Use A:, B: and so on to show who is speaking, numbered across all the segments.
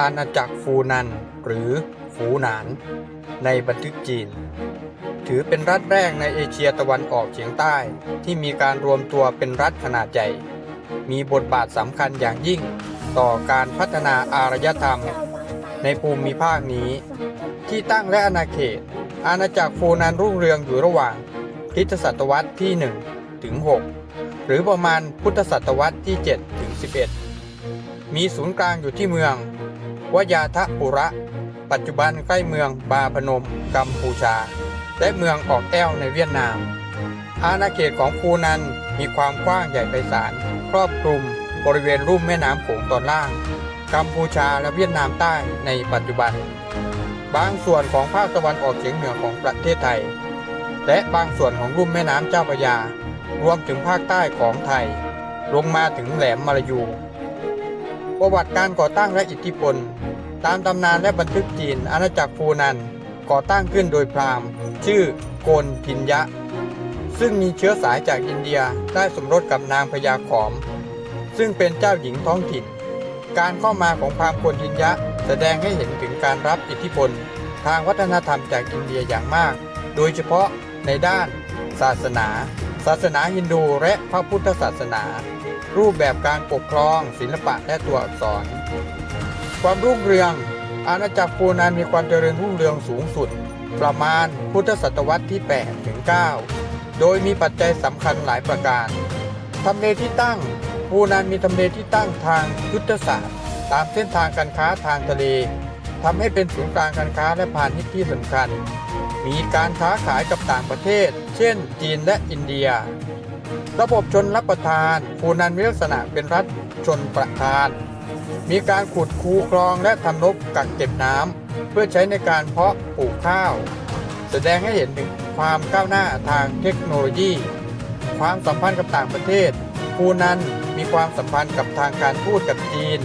A: อาณาจักรฟูนัน หรือฟูหนาน ในบันทึกจีน ถือเป็นรัฐแรกในเอเชียตะวันออกเฉียงใต้ที่มีการรวมตัวเป็นรัฐขนาดใหญ่ มีบทบาทสำคัญอย่างยิ่งต่อการพัฒนาอารยธรรม ในภูมิภาคนี้ ที่ตั้งและอาณาเขต อาณาจักรฟูนันรุ่งเรืองอยู่ระหว่างคริสตศตวรรษที่ 1 ถึง 6 หรือประมาณพุทธศตวรรษที่ 7 ถึง 11 มีศูนย์กลางอยู่ที่เมือง วยาทะปุระ ปัจจุบันใกล้เมืองบาพนม กัมพูชา และเมืองออกแอลในเวียดนาม อาณาเขตของฟูนันมีความกว้างใหญ่ไพศาลครอบคลุมบริเวณลุ่มแม่น้ำโขงตอนล่าง กัมพูชาและเวียดนามใต้ในปัจจุบัน บางส่วนของภาคตะวันออกเฉียงเหนือของประเทศไทย และบางส่วนของลุ่มแม่น้ำเจ้าพระยารวมถึงภาคใต้ของไทย ลงมาถึงแหลมมาลายู ประวัติการก่อตั้งและอิทธิพล ตามตำนานและบันทึกจีน อาณาจักรฟูนัน ก่อตั้งขึ้นโดยพราหมณ์ ชื่อโกนทินยะ ซึ่งมีเชื้อสายจากอินเดียได้สมรสกับนางพญาขอม ซึ่งเป็นเจ้าหญิงท้องถิ่น การเข้ามาของพราหมณ์โกนทินยะ แสดงให้เห็นถึงการรับอิทธิพล ทางวัฒนธรรมจากอินเดียอย่างมาก โดยเฉพาะในด้านศาสนา ศาสนาฮินดูและพระพุทธศาสนา รูปแบบการปกครอง ศิลปะและตัวอักษร ความรุ่งเรือง อาณาจักรปูนานมีความเจริญรุ่งเรืองสูงสุด ประมาณพุทธศตวรรษที่ 8 ถึง 9 โดยมีปัจจัยสำคัญหลายประการทำเลที่ตั้งปูนานมีทำเลที่ตั้งทางยุทธศาสตร์ ตามเส้นทางการค้าทางทะเลทำให้เป็นศูนย์กลางการค้าและพาณิชย์ที่สำคัญ มีการค้าขายกับต่างประเทศ เช่น จีนและอินเดีย ระบบชนรับประทานปูนันมีลักษณะเป็นรัฐชนประทาน มีการขุดคูคลองและทำนบกักเก็บน้ำเพื่อใช้ในการเพาะปลูกข้าว แสดงให้เห็นถึงความก้าวหน้าทางเทคโนโลยี ความสัมพันธ์กับต่างประเทศปูนันมีความสัมพันธ์กับทางการทูตกับจีน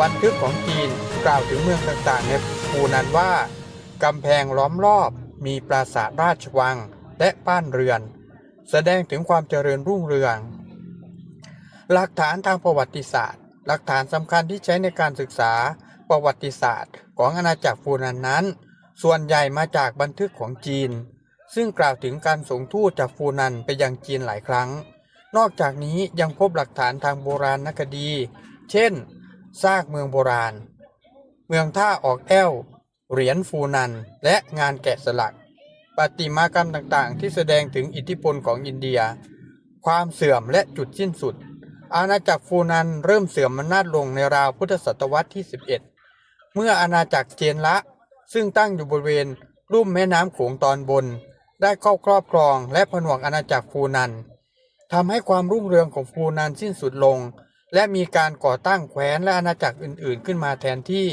A: บันทึกของจีนกล่าวถึงเมืองต่างๆในปูนันว่ากำแพงล้อมรอบมีปราสาทราชวัง และบ้านเรือน แสดงถึงความเจริญรุ่งเรือง หลักฐานทางประวัติศาสตร์ หลักฐานสำคัญที่ใช้ในการศึกษาประวัติศาสตร์ ของอาณาจักรฟูนันนั้น ส่วนใหญ่มาจากบันทึกของจีน ซึ่งกล่าวถึงการส่งทูตจากฟูนันไปยังจีนหลายครั้ง นอกจากนี้ยังพบหลักฐานทางโบราณนคดี เช่นซากเมืองโบราณ เมืองท่าออกแอลเหรียญฟูนัน และงานแกะสลัก ประติมากรรมต่างๆ ที่แสดงถึงอิทธิพลของอินเดีย ความเสื่อมและจุดสิ้นสุด อาณาจักรฟูนันเริ่มเสื่อมอำนาจลงในราวพุทธศตวรรษที่ 11 เมื่ออาณาจักรเจนละ ซึ่งตั้งอยู่บริเวณลุ่มแม่น้ำโขงตอนบน ได้เข้าครอบครองและผนวกอาณาจักรฟูนันทำให้ความรุ่งเรืองของฟูนันสิ้นสุดลง และมีการก่อตั้งแคว้นและอาณาจักรอื่นๆ ขึ้นมาแทนที่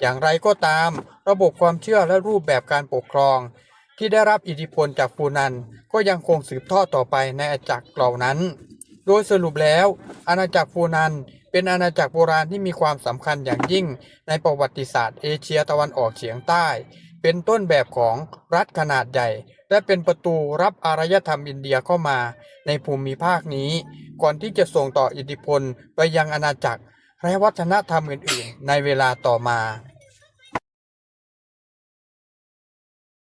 A: อย่างไรก็ตาม ระบบความเชื่อและรูปแบบการปกครอง ที่ได้รับอิทธิพลจากฟูนันก็ยังคงสืบทอดต่อไปในอาณาจักรเหล่านั้น โดยสรุปแล้ว อาณาจักรฟูนันเป็นอาณาจักรโบราณที่มีความสำคัญอย่างยิ่งในประวัติศาสตร์เอเชียตะวันออกเฉียงใต้ เป็นต้นแบบของรัฐขนาดใหญ่ และเป็นประตูรับอารยธรรมอินเดียเข้ามาในภูมิภาคนี้ ก่อนที่จะส่งต่ออิทธิพลไปยังอาณาจักรและวัฒนธรรมอื่นๆ ในเวลาต่อมา